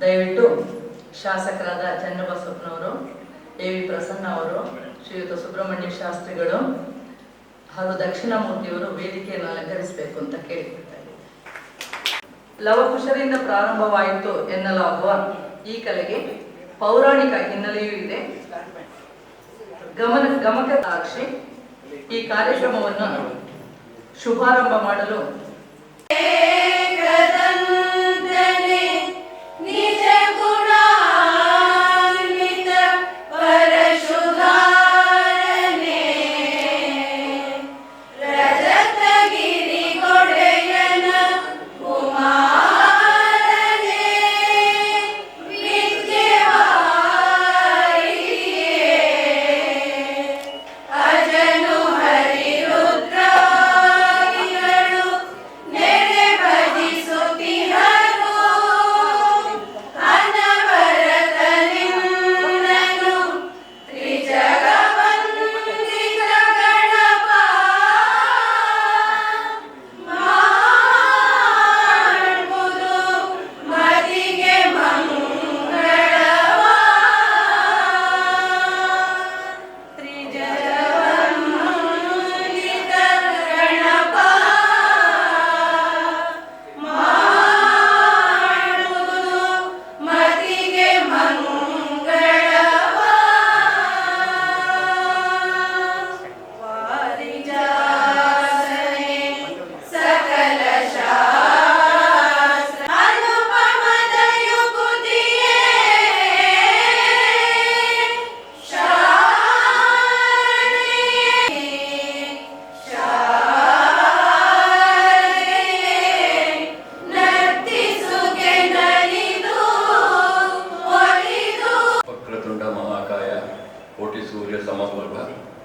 ದಯವಿಟ್ಟು ಶಾಸಕರಾದ ಚನ್ನಬಸಪ್ಪನವರು A V Prasanna ಅವರು, ಶ್ರೀಯುತ ಸುಬ್ರಹ್ಮಣ್ಯ ಶಾಸ್ತ್ರಿಗಳು, ಹಾಗೂ ದಕ್ಷಿಣ ಮೂರ್ತಿಯವರು ವೇದಿಕೆಯನ್ನು ಅಲಂಕರಿಸಬೇಕು ಅಂತ ಕೇಳಿಕೊಳ್ತಾ ಇದ್ದೀನಿ. ಲವಕುಶರಿಂದ ಪ್ರಾರಂಭವಾಯಿತು ಎನ್ನಲಾಗುವ ಈ ಕಲೆಗೆ ಪೌರಾಣಿಕ ಹಿನ್ನೆಲೆಯೂ ಇದೆ. ಗಮನ ಗಮಕ ಸಾಕ್ಷಿ ಈ ಕಾರ್ಯಕ್ರಮವನ್ನು ಶುಭಾರಂಭ ಮಾಡಲು ಸೂರ್ಯ ಸಮಪ್ರಭ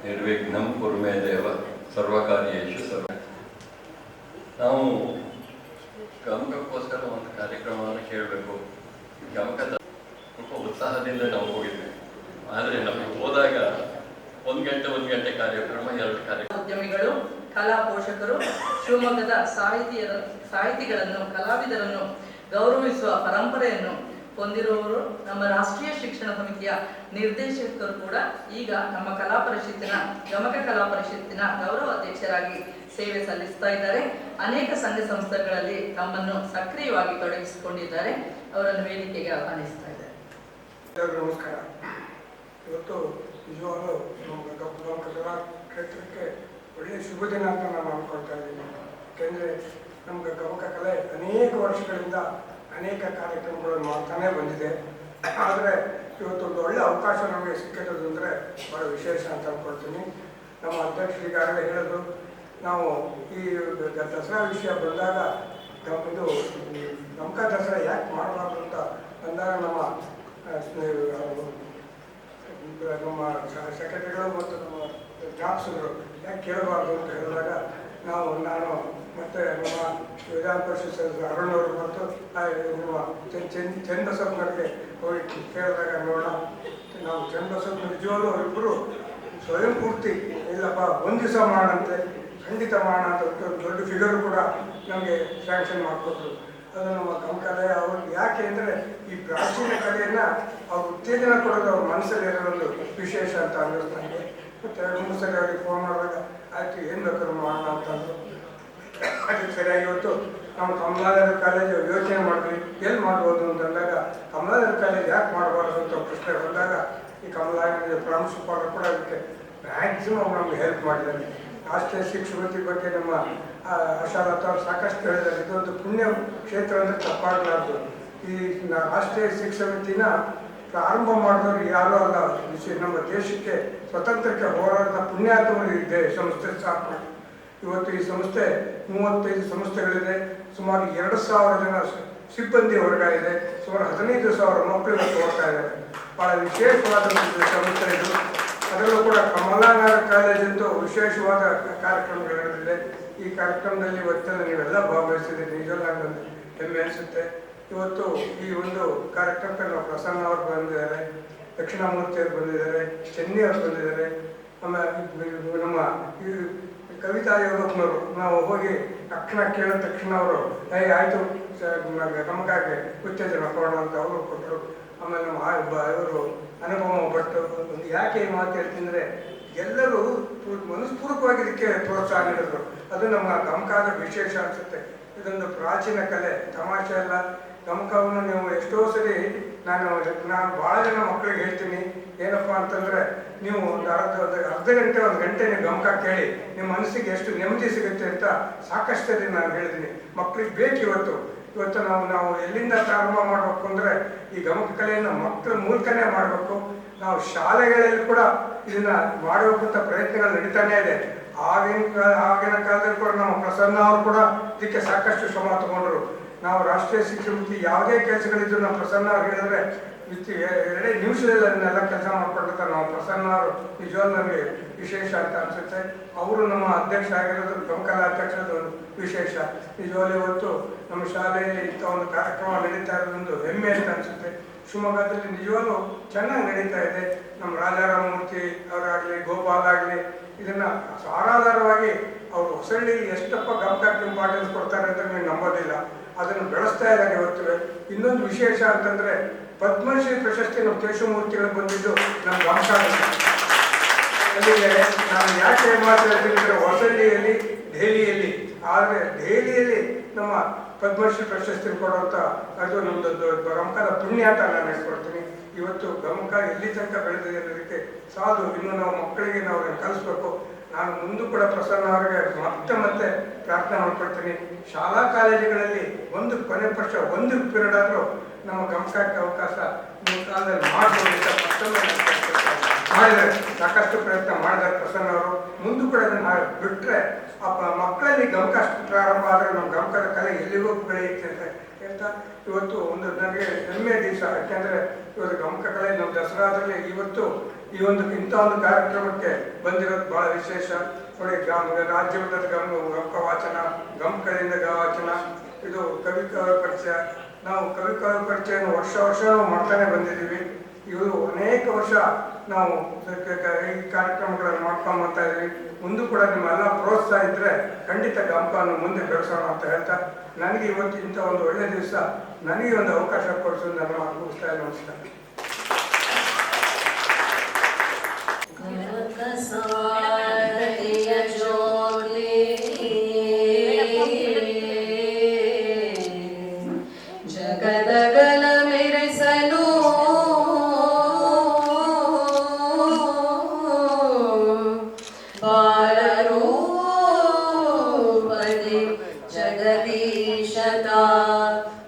ನಿರ್ವಿಘ್ನಂ ಕುರುಮೇ ದೇವ. ಸರ್ವಕಾರ್ಯೇಶು ಸರ್ವ. ನಾವು ಗಮಕಕ್ಕೋಸ್ಕರ ಒಂದು ಕಾರ್ಯಕ್ರಮವನ್ನು ಕೇಳಬೇಕು. ಗಮಕದ ಸ್ವಲ್ಪ ಉತ್ಸಾಹದಿಂದ ನಾವು ಹೋಗಿದ್ವಿ. ಆದರೆ ನಮಗೆ ಹೋದಾಗ ಒಂದು ಗಂಟೆ ಒಂದು ಗಂಟೆ ಕಾರ್ಯಕ್ರಮ, ಎರಡು ಕಾರ್ಯಕ್ರಮ. ಉದ್ಯಮಿಗಳು ಕಲಾ ಪೋಷಕರು, ಶಿವಮೊಗ್ಗದ ಸಾಹಿತಿಯರ, ಸಾಹಿತಿಗಳನ್ನು, ಕಲಾವಿದರನ್ನು ಗೌರವಿಸುವ ಪರಂಪರೆಯನ್ನು ಹೊಂದಿರುವವರು ನಮ್ಮ ರಾಷ್ಟ್ರೀಯ ಶಿಕ್ಷಣ ಸಮಿತಿಯ ನಿರ್ದೇಶಕರು ಕೂಡ ಈಗ ನಮ್ಮ ಕಲಾ ಪರಿಷತ್ತಿನ, ಗಮಕ ಕಲಾ ಪರಿಷತ್ತಿನ ಗೌರವ ಅಧ್ಯಕ್ಷರಾಗಿ ಸೇವೆ ಸಲ್ಲಿಸ್ತಾ ಇದ್ದಾರೆ. ಅನೇಕ ಸಂಘ ಸಂಸ್ಥೆಗಳಲ್ಲಿ ತಮ್ಮನ್ನು ಸಕ್ರಿಯವಾಗಿ ತೊಡಗಿಸಿಕೊಂಡಿದ್ದಾರೆ. ಅವರನ್ನು ವೇದಿಕೆಗೆ ಆಹ್ವಾನಿಸ್ತಾ ಇದ್ದಾರೆ. ನಮಸ್ಕಾರ. ಇವತ್ತು ಕ್ಷೇತ್ರಕ್ಕೆ ಒಳ್ಳೆಯ ಶುಭ ದಿನ ಅಂತ ನಾನು ಅನ್ಕೊಳ್ತಾ ಇದ್ದೀನಿ ಯಾಕೆಂದರೆ ನಮ್ಗೆ ಗಮಕ ಕಲೆ ಅನೇಕ ವರ್ಷಗಳಿಂದ ಅನೇಕ ಕಾರ್ಯಕ್ರಮಗಳನ್ನು ಮಾಡ್ತಾನೆ ಬಂದಿದೆ. ಆದರೆ ಇವತ್ತು ಒಂದು ಒಳ್ಳೆಯ ಅವಕಾಶ ನಮಗೆ ಸಿಕ್ಕಿರೋದು ಅಂದರೆ ಬಹಳ ವಿಶೇಷ ಅಂತ ಅನ್ಕೊಳ್ತೀನಿ. ನಮ್ಮ ಅಧ್ಯಕ್ಷರು ಈಗಾಗಲೇ ಹೇಳಿದ್ರು, ನಾವು ಈ ದಸರಾ ವಿಷಯ ಬಂದಾಗ ನಮ್ಮದು ಈ ದಸರಾ ಯಾಕೆ ಮಾಡಬಾರ್ದು ಅಂತ ಬಂದಾಗ ನಮ್ಮ ನಮ್ಮ ಸೆಕ್ರೆಟರಿಗಳು ಮತ್ತು ನಮ್ಮ ಜಾಬ್ಸ್ಗಳು ಯಾಕೆ ಕೇಳಬಾರ್ದು ಅಂತ ಹೇಳಿದಾಗ ನಾವು, ನಾನು ಮತ್ತು ನಮ್ಮ ವಿಧಾನ ಪರಿಷತ್ ಅರುಣ್ ಅವರು ಮತ್ತು ನಮ್ಮ ಚೆನ್ ಚೆನ್ ಚನ್ನಬಸಪ್ಪನವರಿಗೆ ಹೋಗಿ ಕೇಳಿದಾಗ ನೋಡೋಣ ನಾವು ಚನ್ನಬಸಪ್ಪ ನಿಜವಾಗ್ಲೂ ಅವರಿಬ್ಬರು ಸ್ವಯಂ ಪೂರ್ತಿ, ಇಲ್ಲಪ್ಪ, ಒಂದು ದಿವಸ ಮಾಡಂತೆ, ಖಂಡಿತ ಮಾಡೋಣ ಅಂತ ದೊಡ್ಡ ಫಿಗರ್ ಕೂಡ ನಮಗೆ ಸ್ಯಾಂಕ್ಷನ್ ಮಾಡಿಕೊಟ್ರು. ಅದು ನಮ್ಮ ಕಲೆ ಅವ್ರಿಗೆ ಯಾಕೆ ಅಂದರೆ ಈ ಪ್ರಾಚೀನ ಕಲೆಯನ್ನು ಅವ್ರು ಉತ್ತೇಜನ ಕೊಡೋದು ಅವ್ರ ಮನಸ್ಸಲ್ಲಿ ಒಂದು ವಿಶೇಷ ಅಂತ ಅನ್ನಿಸ್ತು ಮತ್ತು ಎರಡು ಮೂರು ಅವ್ರಿಗೆ ಫೋನ್ ಮಾಡಿದಾಗ, ಆಯಿತು, ಏನು ಬೇಕಾದ್ರೂ ಮಾಡೋಣ ಅಂತಂದ್ರು ಅದಕ್ಕೆ ಸರಿಯಾಗಿ ಇವತ್ತು ನಾವು ಕಮಲಾನಗರ ಕಾಲೇಜು ಯೋಚನೆ ಮಾಡಿದ್ವಿ ಎಲ್ಲಿ ಮಾಡ್ಬೋದು ಅಂತಂದಾಗ ಕಮಲಾಧರ ಕಾಲೇಜ್ ಯಾಕೆ ಮಾಡಬಾರ್ದು ಅಂತ ಪ್ರಶ್ನೆ ಬಂದಾಗ, ಈ ಕಮಲಾಧರ ಪ್ರಾಂಶುಪಾಲರು ಕೂಡ ಅದಕ್ಕೆ ಮ್ಯಾಕ್ಸಿಮಮ್ ನಮ್ಗೆ ಹೆಲ್ಪ್ ಮಾಡಿದ್ದಾರೆ. ರಾಷ್ಟ್ರೀಯ ಶಿಕ್ಷಣತಿ ಬಗ್ಗೆ ನಮ್ಮ ಆಶಾಲತಾ ಅವರು ಸಾಕಷ್ಟು ಹೇಳಿದ್ದಾರೆ. ಇದೊಂದು ಪುಣ್ಯ ಕ್ಷೇತ್ರ ಅಂದರೆ ತಪ್ಪಾಗಲಾರ್ದು. ಈ ರಾಷ್ಟ್ರೀಯ ಶಿಕ್ಷಣತಿನ ಪ್ರಾರಂಭ ಮಾಡಿದವರು ಯಾರೂ ಅಲ್ಲ. ನಮ್ಮ ದೇಶಕ್ಕೆ ಸ್ವತಂತ್ರಕ್ಕೆ ಹೋರಾಡಿದ ಪುಣ್ಯಾತ್ಮರು ಇದೆ ಸಂಸ್ಥೆ ಸ್ಥಾಪನೆ ಇವತ್ತು ಈ ಸಂಸ್ಥೆ, ಮೂವತ್ತೈದು ಸಂಸ್ಥೆಗಳಿದೆ. ಸುಮಾರು ಎರಡು ಸಾವಿರ ಜನ ಸಿಬ್ಬಂದಿ ವರ್ಗ ಇದೆ ಸುಮಾರು ಹದಿನೈದು ಸಾವಿರ ಮಕ್ಕಳು ಇವತ್ತು ಇದೆ ಬಹಳ ವಿಶೇಷವಾದ ಒಂದು ಸಂಸ್ಥೆ ಇದು. ಅದರಲ್ಲೂ ಕೂಡ ಕಮಲಾನಗರ ಕಾಲೇಜಂತೂ ವಿಶೇಷವಾದ ಕಾರ್ಯಕ್ರಮಗಳಿದೆ ಈ ಕಾರ್ಯಕ್ರಮದಲ್ಲಿ ಇವತ್ತು ನೀವೆಲ್ಲ ಭಾಗವಹಿಸಿದೆ ನಿಜವಲ್ಲ ನನಗೆ ಹೆಮ್ಮೆ ಅನಿಸುತ್ತೆ. ಇವತ್ತು ಈ ಒಂದು ಕಾರ್ಯಕ್ರಮಕ್ಕೆ ನಾವು ಪ್ರಸನ್ನ ಅವರು ಬಂದಿದ್ದಾರೆ. ದಕ್ಷಿಣಾಮೂರ್ತಿ ಅವರು ಬಂದಿದ್ದಾರೆ. ಚೆನ್ನಿ ಅವರು ಬಂದಿದ್ದಾರೆ. ಆಮೇಲೆ ನಮ್ಮ ಈ ಕವಿತಾ ಯೋಧಕ್ನವರು ನಾವು ಹೋಗಿ ಅಕ್ಕನ ಕೇಳಿದ ತಕ್ಷಣ ಅವರು ಏ ಆಯಿತು ನಮಗಾಗಿ ಉತ್ತೇಜನ ಕೊಡೋಣ ಅಂತ ಅವರು ಕೊಟ್ಟರು. ಆಮೇಲೆ ನಮ್ಮ ಇವರು ಅನುಪಮ ಭಟ್ ಒಂದು ಯಾಕೆ ಮಾತು ಹೇಳ್ತಿದ್ರೆ, ಎಲ್ಲರೂ ಮನಸ್ಪೂರ್ವಕವಾಗಿ ಇದಕ್ಕೆ ಪ್ರೋತ್ಸಾಹ ನೀಡಿದ್ರು. ಅದು ನಮ್ಮ ಗಮಕಾದ ವಿಶೇಷ ಅನಿಸುತ್ತೆ. ಇದೊಂದು ಪ್ರಾಚೀನ ಕಲೆ, ತಮಾಷೆ ಅಲ್ಲ. ಗಮಕವನ್ನು ನೀವು ಎಷ್ಟೋ ಸರಿ ನಾನು ನಾನು ಭಾಳ ಜನ ಮಕ್ಕಳಿಗೆ ಹೇಳ್ತೀನಿ, ಏನಪ್ಪ ಅಂತಂದರೆ ನೀವು ಒಂದು ಅರ್ಧ ಅರ್ಧ ಗಂಟೆ, ಒಂದು ಗಂಟೆ ನೀವು ಗಮಕ ಕೇಳಿ, ನಿಮ್ಮ ಮನಸ್ಸಿಗೆ ಎಷ್ಟು ನೆಮ್ಮದಿ ಸಿಗುತ್ತೆ ಅಂತ ಸಾಕಷ್ಟು ದಿನ ನಾನು ಹೇಳಿದ್ದೀನಿ. ಮಕ್ಕಳಿಗೆ ಬೇಕು ಇವತ್ತು. ಇವತ್ತು ನಾವು ನಾವು ಎಲ್ಲಿಂದ ಪ್ರಾರಂಭ ಮಾಡಬೇಕು ಅಂದರೆ, ಈ ಗಮಕ ಕಲೆಯನ್ನು ಮಕ್ಕಳ ಮೂಲಕನೇ ಮಾಡಬೇಕು. ನಾವು ಶಾಲೆಗಳಲ್ಲಿ ಕೂಡ ಇದನ್ನ ಅಂತ ಪ್ರಯತ್ನಗಳು ನಡೀತಾನೆ ಇದೆ. ಆಗಿನ ಕಾಲ, ಆಗಿನ ಕಾಲದಲ್ಲಿ ಕೂಡ ನಮ್ಮ ಪ್ರಸನ್ನ ಅವರು ಕೂಡ ಇದಕ್ಕೆ ಸಾಕಷ್ಟು ಶ್ರಮ ತಗೊಂಡ್ರು. ನಾವು ರಾಷ್ಟ್ರೀಯ ಶಿಕ್ಷಣಕ್ಕೆ ಯಾವುದೇ ಕೆಲಸಗಳಿದ್ರು ನಾವು ಪ್ರಸನ್ನ ಅವ್ರು ಹೇಳಿದ್ರೆ ಎರಡೇ ನಿಮಿಷದಲ್ಲಿ ಅದನ್ನೆಲ್ಲ ಕೆಲಸ ಮಾಡ್ಕೊಂಡಿರ್ತಾರೆ. ನಾವು ಪ್ರಸನ್ನ ಅವರು ನಿಜವಾಗ್ಲೂ ನಮಗೆ ವಿಶೇಷ ಅಂತ ಅನ್ಸುತ್ತೆ. ಅವರು ನಮ್ಮ ಅಧ್ಯಕ್ಷ ಆಗಿರೋದು ಗಮಕಲ ಅಧ್ಯಕ್ಷದ ಒಂದು ವಿಶೇಷ. ನಿಜವಾಗ್ಲೂ ಇವತ್ತು ನಮ್ಮ ಶಾಲೆಯಲ್ಲಿ ಇಂಥ ಒಂದು ಕಾರ್ಯಕ್ರಮ ನಡೀತಾ ಇರೋದೊಂದು ಹೆಮ್ಮೆ ಅಂತ ಅನ್ಸುತ್ತೆ. ಶಿವಮೊಗ್ಗದಲ್ಲಿ ನಿಜವಾಗ್ಲೂ ಚೆನ್ನಾಗಿ ನಡೀತಾ ಇದೆ. ನಮ್ಮ ರಾಜಾರಾಮಮೂರ್ತಿ ಅವರಾಗಲಿ, ಗೋಪಾಲ್ ಆಗಲಿ, ಇದನ್ನ ಸಾರಾಧಾರವಾಗಿ ಅವರು ಹೊಸಳ್ಳಿ ಎಷ್ಟಪ್ಪ ಗಮಕ ಇಂಪಾರ್ಟೆನ್ಸ್ ಕೊಡ್ತಾರೆ ಅಂತ ನೀವು ನಂಬೋದಿಲ್ಲ. ಅದನ್ನು ಬೆಳೆಸ್ತಾ ಇದ್ದಾರೆ ಇವತ್ತು. ಇನ್ನೊಂದು ವಿಶೇಷ ಅಂತಂದ್ರೆ ಪದ್ಮಶ್ರೀ ಪ್ರಶಸ್ತಿ ನಮ್ಮ ಕೇಶವಮೂರ್ತಿಗಳು ಬಂದಿದ್ದು ನಮ್ಮ ಅಲ್ಲಿಗೆ ನಾನು ಯಾಕೆ ಮಾತಾಡ್ತೀನಿ ಹೊಸಳ್ಳಿಯಲ್ಲಿ, ದೆಹಲಿಯಲ್ಲಿ. ಆದರೆ ದೆಹಲಿಯಲ್ಲಿ ನಮ್ಮ ಪದ್ಮಶ್ರೀ ಪ್ರಶಸ್ತಿ ಕೊಡುವಂಥ ಅದು ನಮ್ದೊಂದು ಗಮಕದ ಪುಣ್ಯ ಅಂತ ನಾನು ಹೇಳ್ಕೊಡ್ತೀನಿ. ಇವತ್ತು ಗಮಕ ಎಲ್ಲಿ ತನಕ ಬೆಳೆದಿದೆ ಅನ್ನೋದಕ್ಕೆ ಸಾಲು. ಇನ್ನು ನಾವು ಮಕ್ಕಳಿಗೆ ನಾವು ಕಲಿಸ್ಬೇಕು. ನಾನು ಮುಂದೂ ಕೂಡ ಪ್ರಸನ್ನ ಅವರಿಗೆ ಮತ್ತೆ ಮತ್ತೆ ಪ್ರಾರ್ಥನೆ ಮಾಡ್ಕೊಳ್ತೀನಿ. ಶಾಲಾ ಕಾಲೇಜುಗಳಲ್ಲಿ ಒಂದು ಕೊನೆ ಪಕ್ಷ ಒಂದು ಪೀರಿಯಡ್ ಆದರೂ ನಮ್ಮ ಗಮಕಕ್ಕೆ ಅವಕಾಶ ನಿಮ್ಮ ಕಾಲದಲ್ಲಿ ಮಾಡ್ಬೋದು ಅಂತ ಮತ್ತೊಮ್ಮೆ ಸಾಕಷ್ಟು ಪ್ರಯತ್ನ ಮಾಡಿದ್ದಾರೆ ಪ್ರಸನ್ನ ಅವರು. ಮುಂದೂ ಕೂಡ ಅದನ್ನು ಆ ಅಪ್ಪ ಮಕ್ಕಳಲ್ಲಿ ಗಮಕ ಪ್ರಾರಂಭ ಆದರೆ ನಮ್ಮ ಗಮಕದ ಕಲೆ ಎಲ್ಲಿಗೂ ಬೆಳೆಯುತ್ತೆ ಅಂತ ಹೇಳ್ತಾ ಇವತ್ತು ಒಂದು ನನಗೆ ಹೆಮ್ಮೆ ದಿವಸ. ಯಾಕೆಂದರೆ ಇವತ್ತು ಗಮಕ ಕಲೆ ನಮ್ಮ ದಸರಾದಲ್ಲಿ ಇವತ್ತು ಈ ಒಂದು ಇಂಥ ಒಂದು ಕಾರ್ಯಕ್ರಮಕ್ಕೆ ಬಂದಿರೋದು ಬಹಳ ವಿಶೇಷ. ನೋಡಿ ಗಮ ರಾಜ್ಯ ಮಟ್ಟದ ಗಮ ಗಮಕ ವಾಚನ ಗಮಕದಿಂದ ಗ ವಾಚನ. ಇದು ಕವಿ ಕವಿ ಪರಿಚಯ. ನಾವು ಕವಿ ಪರಿಚಯವನ್ನು ಪರಿಚಯನ ವರ್ಷ ವರ್ಷ ನಾವು ಮಾಡ್ತಾನೆ ಬಂದಿದ್ದೀವಿ. ಇವರು ಅನೇಕ ವರ್ಷ ನಾವು ಈ ಕಾರ್ಯಕ್ರಮಗಳನ್ನು ಮಾಡ್ಕೊಂಡು ಬರ್ತಾ ಇದ್ದೀವಿ. ಮುಂದೂ ಕೂಡ ನಿಮ್ಮೆಲ್ಲ ಪ್ರೋತ್ಸಾಹ ಇದ್ರೆ ಖಂಡಿತ ಗಮಕವನ್ನು ಮುಂದೆ ಬೆಳೆಸೋಣ ಅಂತ ಹೇಳ್ತಾ, ನನಗೆ ಇವತ್ತು ಇಂಥ ಒಂದು ಒಳ್ಳೆಯ ದಿವಸ ನನಗೆ ಒಂದು ಅವಕಾಶ ಕೊಡಿಸೋದು ನನ್ನ ಇಲ್ಲ ನಮಸ್ಕಾರ.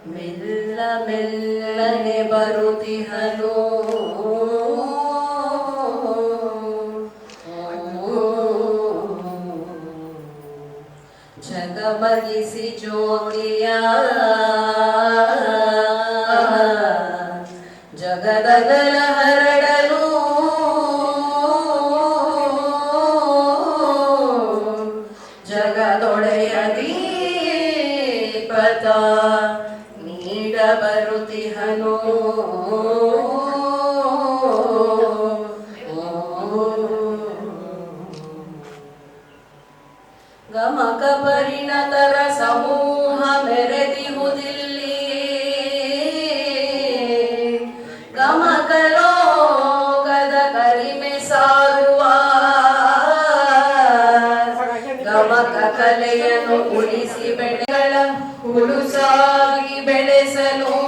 ಮೆಲ್ಲ ಮೆಲ್ಲನೆ ಬರುತ್ತಿಹನು ಜಗಮಗಿಸಿ ಜ್ಯೋತಿಯ يسألون